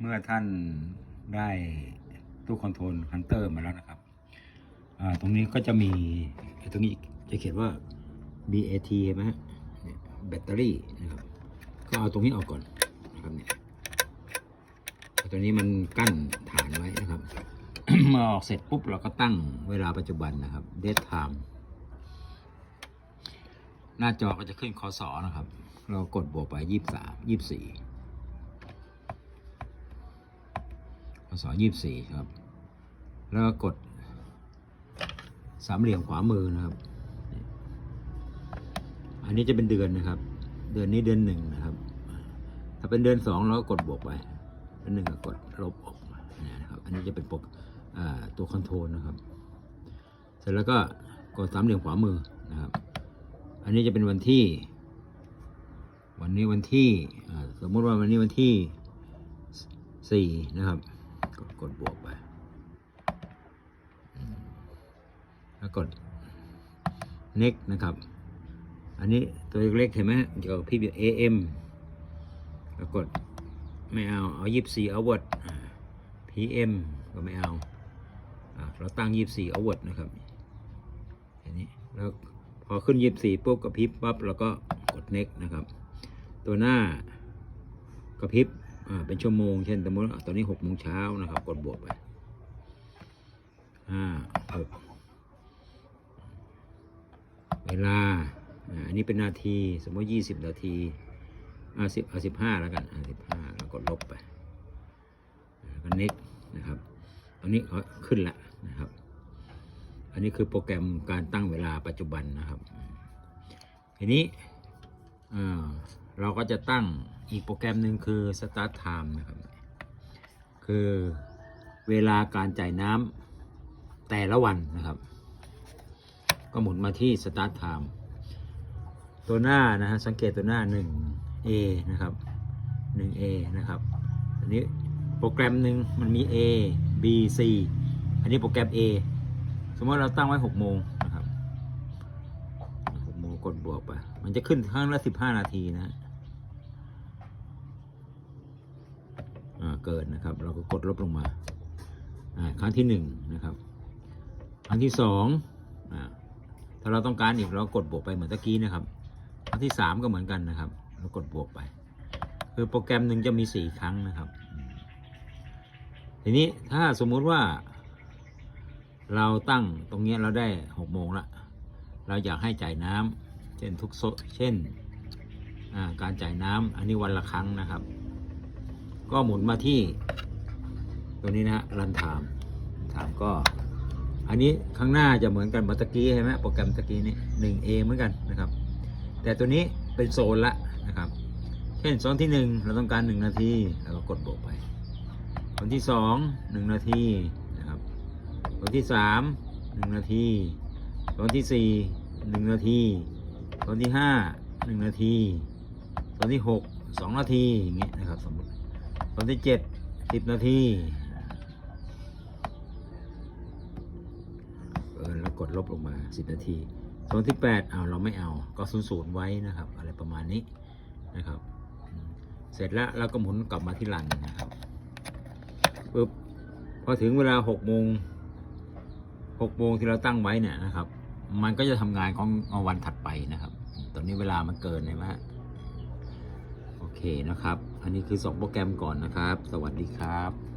เมื่อท่านได้ตู้คอนโทรลคันเตอร์มาแล้วนะครับ ตรงนี้ก็จะมีตรงนี้จะเขียนว่า BAT ใช่ไหมแบตเตอรี่นะครับ ก็เอาตรงนี้ออกก่อนนะครับเนี่ยตัวนี้มันกั้นฐานไว้นะครับ เมื่อออกเสร็จปุ๊บเราก็ตั้งเวลาปัจจุบันนะครับ date time หน้าจอก็จะขึ้นคอสอนะครับ เรากดบวกไป 23 24 ศ24ครับ แล้วก็กดสามเหลี่ยมขวามือนะครับ อันนี้จะเป็นเดือนนะครับ เดือนนี้เดือนหนึ่งนะครับ ถ้าเป็นเดือนสองเราก็กดบวกไปเดือนหนึ่งก็กดลบออกนะครับ อันนี้จะเป็นปกตัวคอนโทรลนะครับ เสร็จแล้วก็กดสามเหลี่ยมขวามือนะครับ อันนี้จะเป็นวันที่ วันนี้วันที่สมมติว่าวันนี้วันที่สี่นะครับ กดกดบวกไปแล้วกด next นะครับ อันนี้ตัวเล็กๆเห็นไหมเกี่ยวกับพี่ AM แล้วกดไม่เอา เอายี่สี่ hour PM ก็ไม่เอาเราตั้งยี่สี่ hour นะครับอันนี้แล้วพอขึ้นยี่สี่ปุ๊บกระพริบปั๊บแล้วก็กด next นะครับ ตัวหน้ากระพริบ เป็นชั่วโมงเช่นสมมติตอนนี้หกโมงเช้านะครับ กดบวกไปห้าหกเวลาอันนี้เป็นนาที สมมติยี่สิบนาทีอ่าสิบเอาสิบห้าแล้วกันอ่าสิบห้าแล้วกดลบไปแล้วก็ next นะครับตอนนี้เขาขึ้นล้วนะครับ อันนี้คือโปรแกรมการตั้งเวลาปัจจุบันนะครับ ทีนี้อ่า เราก็จะตั้งอีกโปรแกรมหนึ่งคือ start time นะครับ คือเวลาการจ่ายน้ำแต่ละวันนะครับ ก็หมุนมาที่ start time ตัวหน้านะฮะสังเกตตัวหน้า 1A นะครับ 1A นะครับ อันนี้โปรแกรมหนึ่งมันมี A B C อันนี้โปรแกรม A สมมติเราตั้งไว้6โมงนะครับ6โมงกดบวกไป มันจะขึ้นครั้งละ 15 นาทีนะฮะอ่า เกิดนะครับ เราก็กดลบลงมาครั้งที่หนึ่งนะครับ ครั้งที่สองอ่าถ้าเราต้องการอีกเรากดบวกไปเหมือนตะกี้นะครับ ครั้งที่สามก็เหมือนกันนะครับ เรากดบวกไป คือโปรแกรมหนึ่งจะมีสี่ครั้งนะครับ ทีนี้ถ้าสมมุติว่า เราตั้งตรงนี้เราได้หกโมงละเราอยากให้จ่ายน้ำเช่นทุกโซเช่นการจ่ายน้ำอันนี้วันละครั้งนะครับ ก็หมุนมาที่ ตัวนี้นะฮะรันถามถามก็ อันนี้ข้างหน้าจะเหมือนกันเมื่อตะกี้ใช่ไหมโปรแกรมตะกี้นี้หนึ่งเอเหมือนกันนะครับ แต่ตัวนี้เป็นโซนละนะครับ เช่นโซนที่หนึ่งเราต้องการหนึ่งนาทีเราก็กดบวกไปโซนที่สองหนึ่งนาทีนะครับตัวที่สามหนึ่งนาทีตัวที่สี่หนึ่งนาทีตัวที่ห้าหนึ่งนาทีตัวที่หกสองนาทีอย่างเงี้ยนะครับสมมติ ตัวที่เจ็ดสิบนาทีเออแล้วกดลบลงมาสิบนาทีตัวที่แปดเอาเราไม่เอาก็ศูนย์ศูนย์ไว้นะครับ อะไรประมาณนี้นะครับ เสร็จแล้วเราก็หมุนกลับมาที่รันนะครับปึ๊บพอถึงเวลาหกโมงหกโมงที่เราตั้งไว้เนี่ยนะครับ มันก็จะทำงานของวันถัดไปนะครับ ตอนนี้เวลามันเกินเลยไหมะโอเคนะครับ อันนี้คือสองโปรแกรมก่อนนะครับ สวัสดีครับ